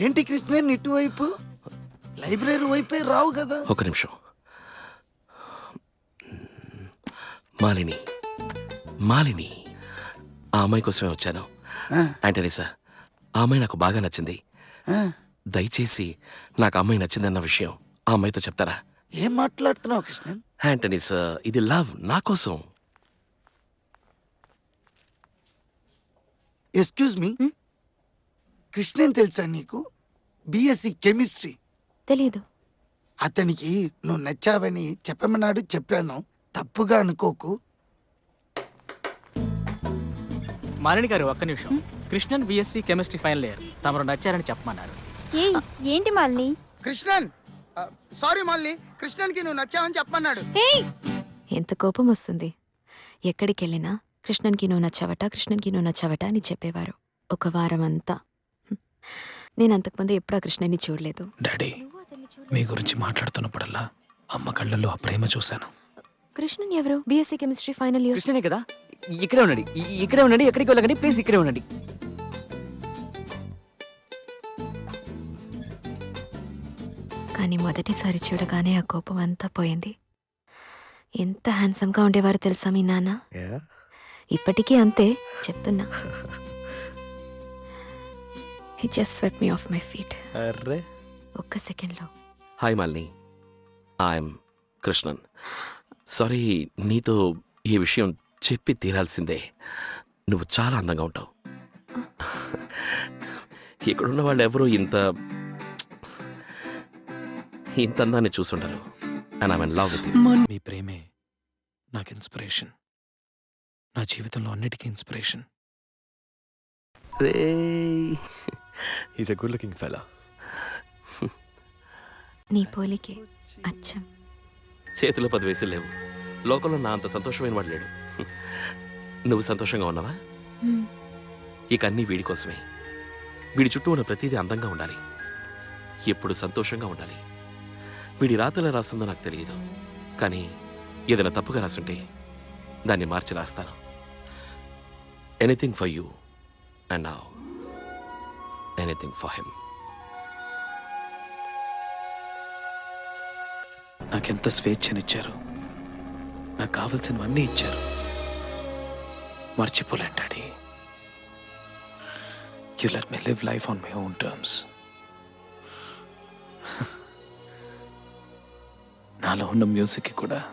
ఏంటి కృష్ణ ఇటువైపు? లైబ్రరీ వైపే రావు కదా. ఒక నిమిషం. మాలిని మాలిని ఆ అమ్మాయి కోసమే వచ్చాను. ఆ, ఆంటనీ సార్ ఆ అమ్మాయి నాకు బాగా నచ్చింది. దయచేసి నాకు అమ్మాయి నచ్చిందన్న విషయం ఆ అమ్మాయితో చెప్తారా? ఏం మాట్లాడుతున్నావు కృష్ణ? ఆంటనీ సార్ ఇది లవ్ నా కోసం. ఎక్స్క్యూజ్ మీ కృష్ణన్ తెలుసా నీకు? BSc chemistry. తెలీదు. అతనికి నువ్వు నచ్చావని చెప్పమన్నాడు చెప్పాను. తప్పుగా అనుకోకు. మాలిని గారు ఒక్క నిమిషం. Krishnan BSc chemistry final year. తమరు నచ్చారని చెప్పమన్నారు. ఏయ్ ఏంటి మాలిని? కృష్ణన్! సారీ మళ్ళీ కృష్ణన్కి నువ్వు నచ్చావని చెప్పమన్నాడు. ఏయ్! ఎంత కోపం వస్తుంది. ఎక్కడికి వెళ్ళినా కృష్ణన్కి నువ్వు నచ్చావట కృష్ణన్కి నువ్వు నచ్చావట అని చెప్పేవారు. ఒక వారం అంతా. నేను అంతకుముందు ఎప్పుడు ఆ కృష్ణని చూడలేదు. డాడీ మీ గురించి మాట్లాడుతున్నప్పుడల్లా అమ్మ కళ్ళల్లో ఆ ప్రేమ చూశాను. కృష్ణన్ ఎవరు? బీఎస్సీ కెమిస్ట్రీ ఫైనల్ ఇయర్ కృష్ణనే కదా? ఇక్కడే ఉండండి ఇక్కడే ఉండండి ఎక్కడికి వెళ్ళకండి ప్లీజ్ ఇక్కడే ఉండండి. కానీ మొదటిసారి చూడగానే ఆ కోపం అంతా పోయింది. ఎంత హ్యాండ్సమ్గా ఉండేవారు తెలుసా మీ నాన్న? ఇప్పటికీ అంతే చెప్తున్నా. He just swept me off my feet array. ఒక్క సెకండ్లో. Hi Malini. I'm Krishnan. Sorry నీతో ఈ విషయం చెప్పి తీరాల్సిందే. నువ్వు చాలా అందంగా ఉంటావు. ఇక్కడున్న వాళ్ళు ఎవరూ ఇంత ఇంత అందాన్ని చూసుండరు. And I love with me ప్రేమే నాకు ఇన్స్పిరేషన్. నా జీవితంలో అన్నిటికీ inspiration. He's a good looking fella. నీ పోలికే అచ్చం. చేతిలో పది వయసులు లేవు. లోకంలో నా అంత సంతోషమైన వాడు లేడు. నువ్వు సంతోషంగా ఉన్నావా. ఇక అన్నీ వీడి కోసమే. వీడి చుట్టూ ఉన్న ప్రతిదీ అందంగా ఉండాలి. ఎప్పుడు సంతోషంగా ఉండాలి. వీడి రాతలో రాస్తుందో నాకు తెలియదు. కానీ ఏదైనా తప్పుగా రాసుంటే దాన్ని మార్చి రాస్తాను. Anything for you and now anything for him. నాకెంత స్వేచ్ఛనిచ్చారు? నాకు కావలసినవన్నీ ఇచ్చారు. మర్చిపోలేను daddy. You let me live life on my own terms నాలో ఉన్న మ్యూజిక్కి కూడా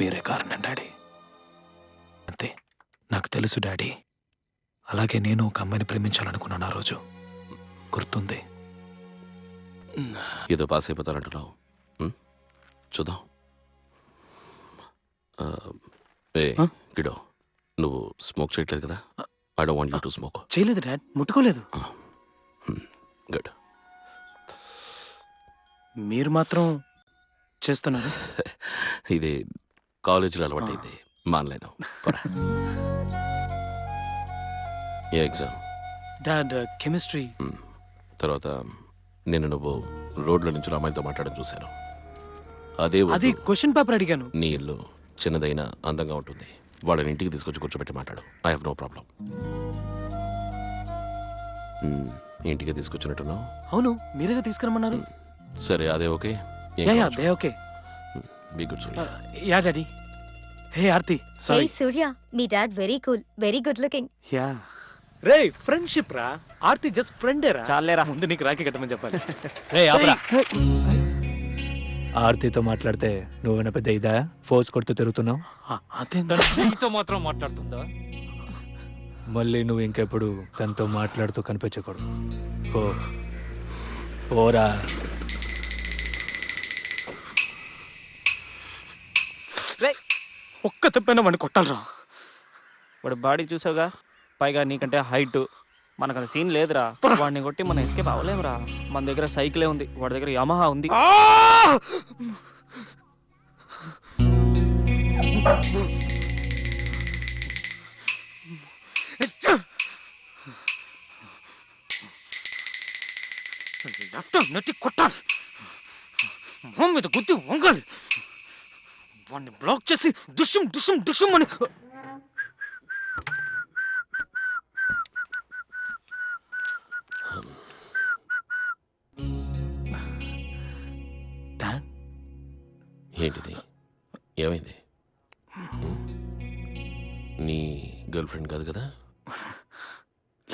మీరే కారణం డాడీ. అంతే. నాకు తెలుసు డాడీ. అలాగే నేను ఒక అమ్మాయిని ప్రేమించాలనుకున్నాను ఆ రోజు. గుర్తుంది. ఏదో పాస్ అయిపోతానంటున్నావు? చూద్దాం. ఏ? గిడో నువ్వు స్మోక్ చేయట్లేదు కదా? I don't want you to smoke చేయలేదు డాడ్ ముట్టుకోలేదు. గుడ్ మీరు మాత్రం చేస్తున్నారు. ఇది కాలేజీలో అలవాటైంది మానలేను. ఏ ఎగ్జామ్? Dad chemistry. తర్వాత నేను నువ్వు రోడ్ల నుంచి అమ్మాయితో మాట్లాడడం చూశాను. అదే. అది క్వశ్చన్ పేపర్ అడిగాను. నీ ఇల్లు చిన్నదైన అందంగా ఉంటుంది. వాళ్ళని ఇంటికి తీసుకొచ్చి కూర్చోబెట్టి మాట్లాడు. ఐ హావ్ నో ప్రాబ్లం ఇంటికి తీసుకొచ్చినట్టున్నావు? అవును మీరేగా తీసుకురమ్మన్నారు? సరే అదే okay. Yeah yeah they okay. Be good Surya. Yeah daddy. Hey Aarti sorry. Surya me dad very cool very good looking. Yeah. Ray friendship రా? ఆర్తి జస్ట్ ఫ్రెండే రా? చాలేరా ముందు నీకు రాఖీ కట్టమని చెప్పాలి. రే ఆపరా. ఆర్తితో మాట్లాడితే నువ్వు పెద్ద ఇదా? ఫోర్స్ కొడుతూ తిరుగుతున్నావు? అదేంటంటే నీతో మాత్రం మాట్లాడుతుందా? మళ్ళీ నువ్వు ఇంకెప్పుడు తనతో మాట్లాడుతూ కనిపించకూడదు. పో. పోరా. ఒక్క తెప్పైనా వాడిని కొట్టాలరా. వాడు బాడీ చూసావుగా? పైగా నీకంటే హైట్ మనకు అంత సీన్ లేదురా. వాడిని కొట్టి మనం ఎస్కేప్ అవ్వలేమురా. మన దగ్గర సైకిలే ఉంది. వాడి దగ్గర యమహా ఉంది. నెట్టి కొట్టాలి. మొహం మీద గుద్ది వంగాలి. వాడిని బ్లాక్ చేసి దుష్యం దుష్యం దుష్యం అని ఏంటిది ఏమైంది? నీ గర్ల్ ఫ్రెండ్ కాదు కదా?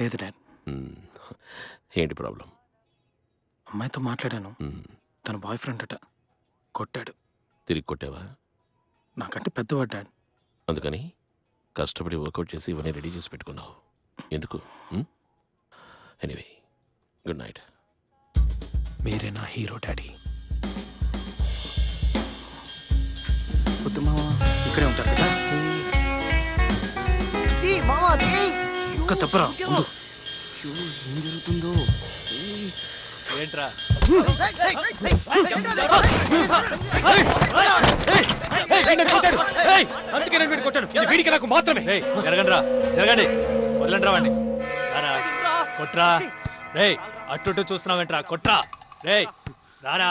లేదు డాడ్. ఏంటి ప్రాబ్లం? అమ్మాయితో మాట్లాడాను. తన బాయ్ ఫ్రెండ్ అట. కొట్టాడు. తిరిగి కొట్టావా? నాకంటే పెద్దవాడు డాడ్. అందుకని కష్టపడి వర్కౌట్ చేసి ఇవన్నీ రెడీ చేసి పెట్టుకున్నావు. ఎందుకు? ఎనీవే గుడ్ నైట్ మీరే నా హీరో డాడీ. వద్దు మావా ఇక్కడే ఉంటారు కదా ఇంకా తప్పరా ఉండు. ఏం జరుగుతుందో ఏంట్రా అందుకే నేను వీడిని కొట్టాను ఇది వీడికి నాకు మాత్రమే ఏయ్ జరగండి రా జరగండి వదలండి రా వాడిని కొట్రా రేయ్ అటు ఇటు చూస్తున్నావేంట్రా కొట్రా రేయ్ రారా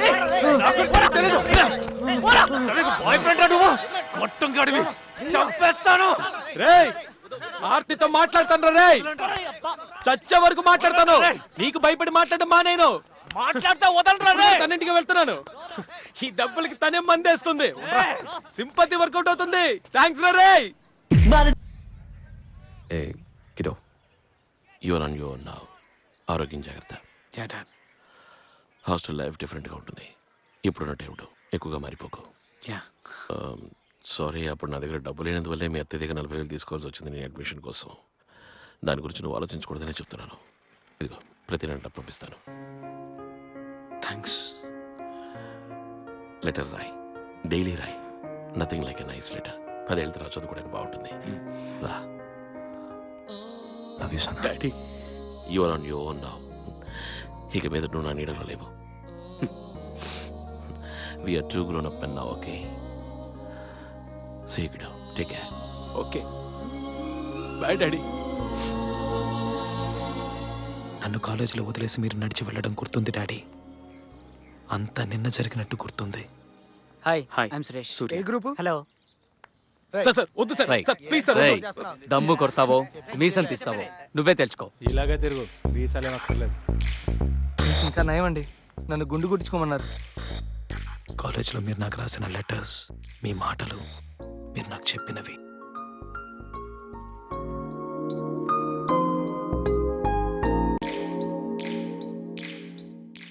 బాయ్ ఫ్రెండ్ రా నువ్వు కొట్టం గడివి. చంపేస్తాను. రేయ్ ఆర్తితో మాట్లాడతాను రేయ్. చచ్చే వరకు మాట్లాడతాను. నీకు భయపడి మాట్లాడడం మానేను మాట్లాడితే వదలరా రే తన్నింటికి వెళ్తున్నాను. ఈ డబ్బులకి తనే మందేస్తుంది. సింపతి వర్కౌట్ అవుతుంది. థ్యాంక్స్ రా రేయ్. Hey kiddo you're on your నా ఆరోగ్యం జాగ్రత్త. హాస్టల్ లైఫ్ డిఫరెంట్గా ఉంటుంది. ఇప్పుడున్న టైంలో ఎక్కువగా మారిపోకు. యా. సారీ అప్పుడు నా దగ్గర డబ్బు లేనందువల్లే మీ అత్తయ్య దగ్గర నలభై వేలు తీసుకోవాల్సి వచ్చింది నీ అడ్మిషన్ కోసం. దాని గురించి నువ్వు ఆలోచించకూడదనే చెప్తున్నాను. ఇదిగో ప్రతి నెల డబ్బు పంపిస్తాను. థ్యాంక్స్ లెటర్ రాయ్. Daily Roy. Nothing like a nice letter పదేళ్ళ తర్వాత చదువుకోవడానికి బాగుంటుంది. రా. Love you son daddy you're on your own now ఇక మీద నువ్వు నా నీడలో లేవు. We are two grown up and now okay see get take care okay. Bye daddy నన్ను కాలేజీలో వదిలేసి మీరు నడిచి వెళ్ళడం గుర్తుంది డాడీ అంతా నిన్న జరిగినట్టు గుర్తుంది. హాయ్ హాయ్ ఐఎమ్ సురేష్ ఏ గ్రూపు? హలో సార్ సార్ వద్దు సార్ రేయ్. Sir please sir. దమ్ము కొడతావో? మీసం తీస్తావో? నువ్వే తెలుసుకో. ఇలాగే తిరుగు. వీసాలేం అక్కర్లేదు. ఇంకా నయమండి. నన్ను గుండు కొట్టించుకోమన్నారు కాలేజీలో మీరు నాకు రాసిన లెటర్స్ మీ మాటలు మీరు నాకు చెప్పినవి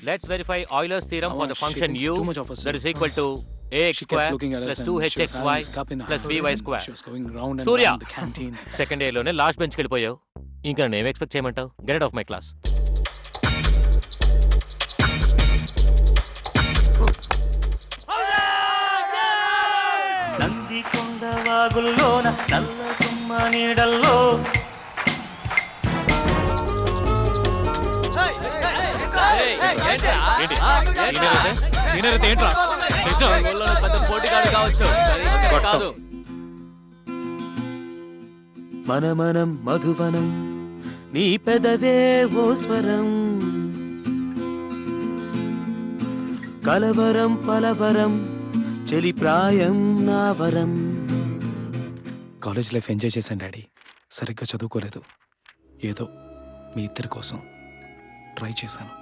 Let's verify Euler's theorem for the function u too much of us. that is equal to ax square plus us and she was having this 2hxy cup in her plus by square. Canteen. Second ఇయర్లోనే last బెంచ్కి వెళ్ళిపోయావు ఇంకా నన్ను ఏం expect చేయమంటావు get off my class వాగుల్లోన నల్ల తుమ్మ నీడల్లో మనమనం మధువనం నీ పెదవే ఓ స్వరం కలవరం పలవరం చెలి ప్రాయం నా వరం కాలేజ్ లైఫ్ ఎంజాయ్ చేశాను డాడీ. సరిగ్గా చదువుకోలేదు. ఏదో మీ ఇద్దరి కోసం ట్రై చేశాను.